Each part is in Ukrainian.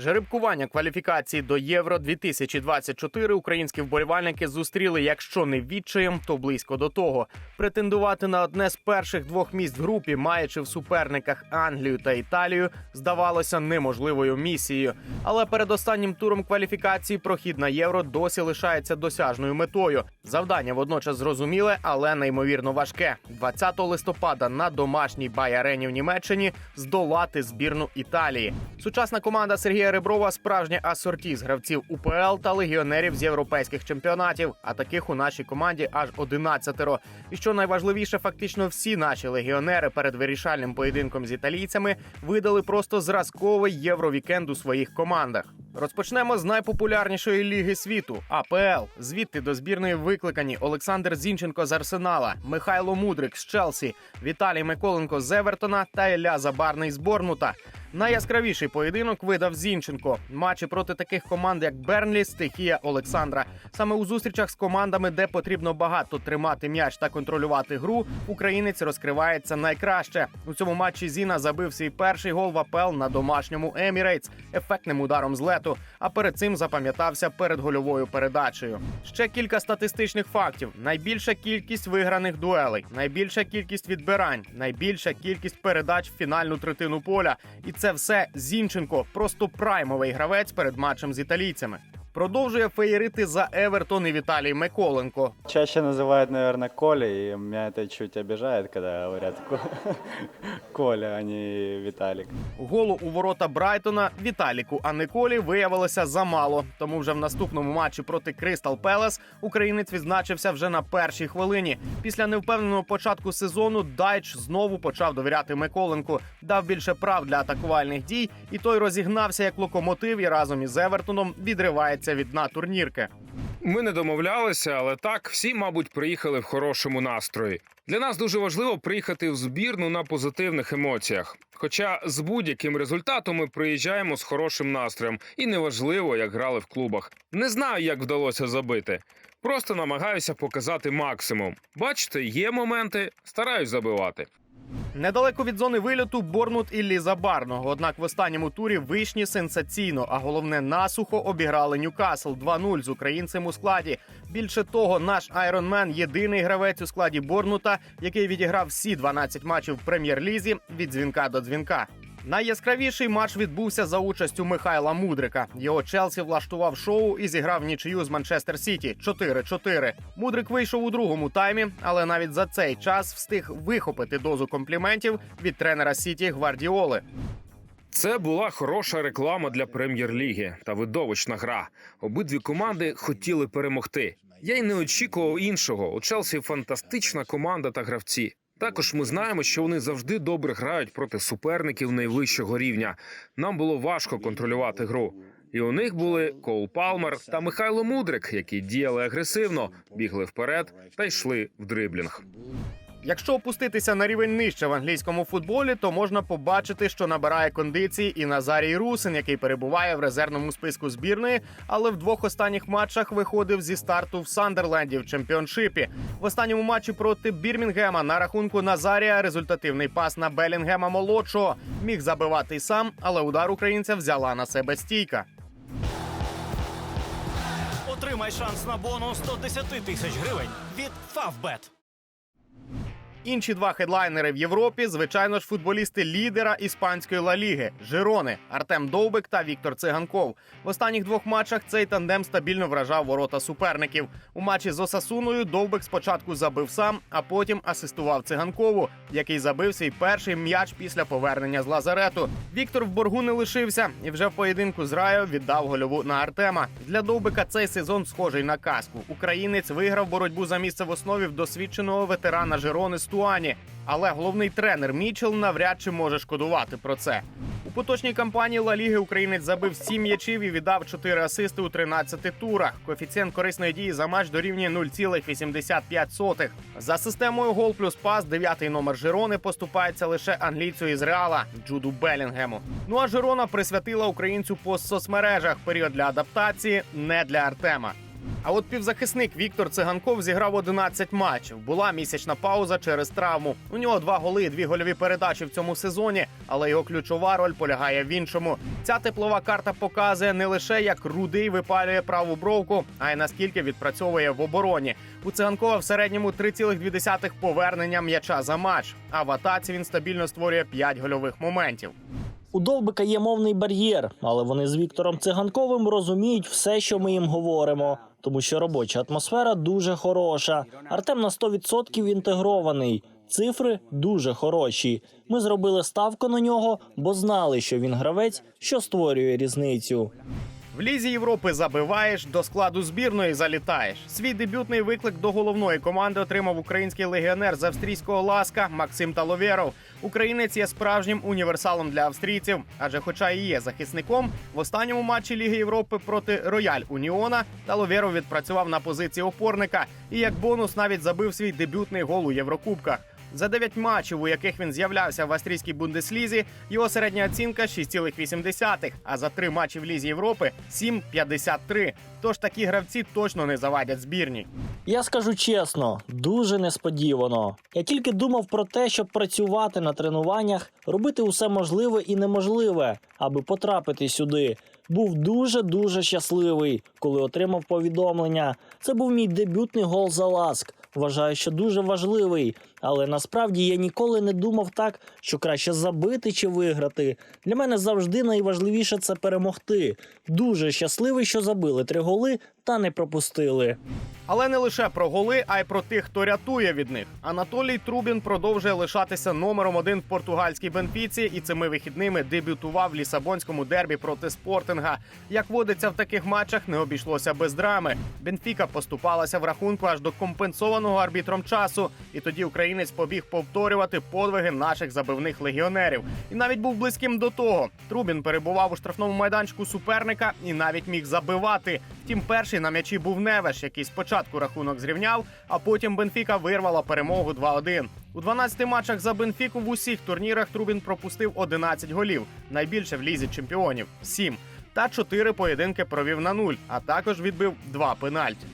Жеребкування кваліфікації до Євро 2024 українські вболівальники зустріли, якщо не відчаєм, то близько до того. Претендувати на одне з перших двох місць в групі, маючи в суперниках Англію та Італію, здавалося неможливою місією. Але перед останнім туром кваліфікації прохід на євро досі лишається досяжною метою. Завдання водночас зрозуміле, але неймовірно важке. 20 листопада на домашній бай-арені в Німеччині здолати збірну Італії. Сучасна команда Сергія Реброва справжнє асорті з гравців УПЛ та легіонерів з європейських чемпіонатів. А таких у нашій команді аж 11. І що найважливіше, фактично всі наші легіонери перед вирішальним поєдинком з італійцями видали просто зразковий євровікенд у своїх командах. Розпочнемо з найпопулярнішої ліги світу АПЛ. Звідти до збірної викликані Олександр Зінченко з Арсенала, Михайло Мудрик з Челсі, Віталій Миколенко з Евертона та Ілля Забарний з Борнмута. Найяскравіший поєдинок видав Зінченко. Матчі проти таких команд, як Бернлі, стихія Олександра. Саме у зустрічах з командами, де потрібно багато тримати м'яч та контролювати гру, українець розкривається найкраще. У цьому матчі Зіна забив свій перший гол в АПЛ на домашньому Емірейтс ефектним ударом з лету. А перед цим запам'ятався перед гольовою передачею. Ще кілька статистичних фактів: найбільша кількість виграних дуелей, найбільша кількість відбирань, найбільша кількість передач в фінальну третину поля. І це все Зінченко, просто праймовий гравець перед матчем з італійцями. Продовжує феєрити за Евертон і Віталій Миколенко. Чаще называют, наверное, Коля, и меня это чуть обижает, когда говорят Ко- Коля, а не Виталик. Голу у ворота Брайтона Віталіку, а Николі виявилося замало. Тому вже в наступному матчі проти Кристал Пелес українець відзначився вже на першій хвилині. Після невпевненого початку сезону Дайч знову почав довіряти Миколенку, дав більше прав для атакувальних дій, і той розігнався як локомотив і разом із Евертоном відривається від дна турнірки. Ми не домовлялися, але так всі, мабуть, приїхали в хорошому настрої. Для нас дуже важливо приїхати в збірну на позитивних емоціях. Хоча з будь-яким результатом ми приїжджаємо з хорошим настроєм, і неважливо, як грали в клубах. Не знаю, як вдалося забити. Просто намагаюся показати максимум. Бачите, є моменти, стараюсь забивати. Недалеко від зони вильоту Борнут і Ліза Барного. Однак в останньому турі вишні сенсаційно, а головне насухо обіграли Ньюкасл 2-0 з українцем у складі. Більше того, наш Айронмен єдиний гравець у складі Борнута, який відіграв всі 12 матчів в прем'єр-лізі від дзвінка до дзвінка. Найяскравіший матч відбувся за участю Михайла Мудрика. Його Челсі влаштував шоу і зіграв нічию з Манчестер Сіті 4-4. Мудрик вийшов у другому таймі, але навіть за цей час встиг вихопити дозу компліментів від тренера Сіті Гвардіоли. Це була хороша реклама для прем'єр-ліги та видовищна гра. Обидві команди хотіли перемогти. Я й не очікував іншого. У Челсі фантастична команда та гравці. Також ми знаємо, що вони завжди добре грають проти суперників найвищого рівня. Нам було важко контролювати гру. І у них були Коул Палмер та Михайло Мудрик, які діяли агресивно, бігли вперед та йшли в дриблінг. Якщо опуститися на рівень нижче в англійському футболі, то можна побачити, що набирає кондиції і Назарій Русин, який перебуває в резервному списку збірної, але в двох останніх матчах виходив зі старту в Сандерленді в чемпіоншипі. В останньому матчі проти Бірмінгема на рахунку Назарія результативний пас на Белінгема молодшого міг забивати й сам, але удар українця взяла на себе стійка. Отримай шанс на бонус до 10 тисяч гривень від Favbet. Інші два хедлайнери в Європі, звичайно ж, футболісти лідера іспанської Ла Ліги Жирони Артем Довбик та Віктор Циганков. В останніх двох матчах цей тандем стабільно вражав ворота суперників. У матчі з Осасуною Довбик спочатку забив сам, а потім асистував циганкову, який забив свій перший м'яч після повернення з лазарету. Віктор в боргу не лишився і вже в поєдинку з Райо віддав гольову на Артема. Для Довбика цей сезон схожий на казку. Українець виграв боротьбу за місце в основі в досвідченого ветерана Жирони Стуані. Але головний тренер Мічел навряд чи може шкодувати про це. У поточній кампанії Ла Ліги українець забив 7 м'ячів і віддав 4 асисти у 13 турах. Коефіцієнт корисної дії за матч дорівнює 0,85. За системою гол плюс пас, дев'ятий номер Жирони поступається лише англійцю із Реала Джуду Белінгему. Ну а Жирона присвятила українцю по соцмережах період для адаптації не для Артема. А от півзахисник Віктор Циганков зіграв 11 матчів. Була місячна пауза через травму. У нього два голи, дві гольові передачі в цьому сезоні. але його ключова роль полягає в іншому. Ця теплова карта показує не лише як рудий випалює праву бровку, а й наскільки відпрацьовує в обороні. У циганкова в середньому 3,2 повернення м'яча за матч. А в атаці він стабільно створює 5 гольових моментів. У Довбика є мовний бар'єр, але вони з Віктором Циганковим розуміють все, що ми їм говоримо, тому що робоча атмосфера дуже хороша. Артем на 100% інтегрований. Цифри дуже хороші. Ми зробили ставку на нього, бо знали, що він гравець, що створює різницю. В лізі Європи забиваєш, до складу збірної залітаєш. Свій дебютний виклик до головної команди отримав український легіонер з австрійського ласка Максим Таловєров. Українець є справжнім універсалом для австрійців, адже, хоча і є захисником, в останньому матчі Ліги Європи проти Рояль Уніона Таловєров відпрацював на позиції опорника і як бонус навіть забив свій дебютний гол у Єврокубках. За 9 матчів, у яких він з'являвся в австрійській бундеслізі, його середня оцінка 6,8, а за три матчі в Лізі Європи 7,53. Тож такі гравці точно не завадять збірній. Я скажу чесно, дуже несподівано. Я тільки думав про те, щоб працювати на тренуваннях, робити усе можливе і неможливе, аби потрапити сюди. Був дуже дуже щасливий, коли отримав повідомлення. Це був мій дебютний гол за ласк. Вважаю, що дуже важливий, але насправді я ніколи не думав так, що краще забити чи виграти. Для мене завжди найважливіше це перемогти. Дуже щасливий, що забили три голи та не пропустили. Але не лише про голи, а й про тих, хто рятує від них. Анатолій Трубін продовжує лишатися номером один в португальській Бенфіці і цими вихідними дебютував в лісабонському дербі проти спортинга. Як водиться в таких матчах, не обійшлося без драми. Бенфіка поступалася в рахунку аж до компенсованого арбітром часу, і тоді українець побіг повторювати подвиги наших забивних легіонерів. І навіть був близьким до того. Трубін перебував у штрафному майданчику суперника і навіть міг забивати. Втім, перший на м'ячі був Невеш, який спочатку рахунок зрівняв, а потім Бенфіка вирвала перемогу 2-1. У 12 матчах за Бенфіку в усіх турнірах Трубін пропустив 11 голів, найбільше в лізі чемпіонів 7. Та 4 поєдинки провів на нуль, а також відбив 2 пенальті.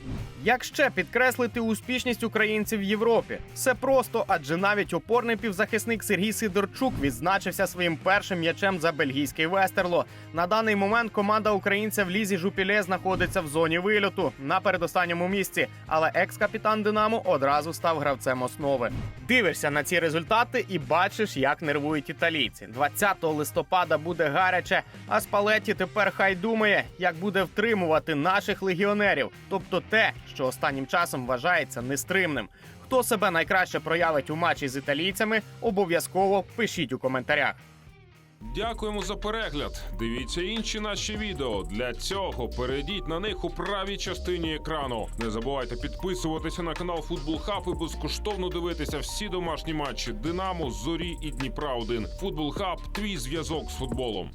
Як ще підкреслити успішність українців в Європі? Все просто, адже навіть опорний півзахисник Сергій Сидорчук відзначився своїм першим м'ячем за бельгійський Вестерло. На даний момент команда українця в лізі Жупіле знаходиться в зоні вильоту на передостанньому місці, але екс-капітан Динамо одразу став гравцем основи. Дивишся на ці результати і бачиш, як нервують італійці. 20 листопада буде гаряче, а Спалетті тепер хай думає, як буде втримувати наших легіонерів, тобто те, що останнім часом вважається нестримним. Хто себе найкраще проявить у матчі з італійцями, обов'язково пишіть у коментарях. Дякуємо за перегляд. Дивіться інші наші відео. Для цього перейдіть на них у правій частині екрану. Не забувайте підписуватися на канал Футбол Хаб і безкоштовно дивитися всі домашні матчі Динамо, Зорі і Дніпра 1 Футбол Хаб твій зв'язок з футболом.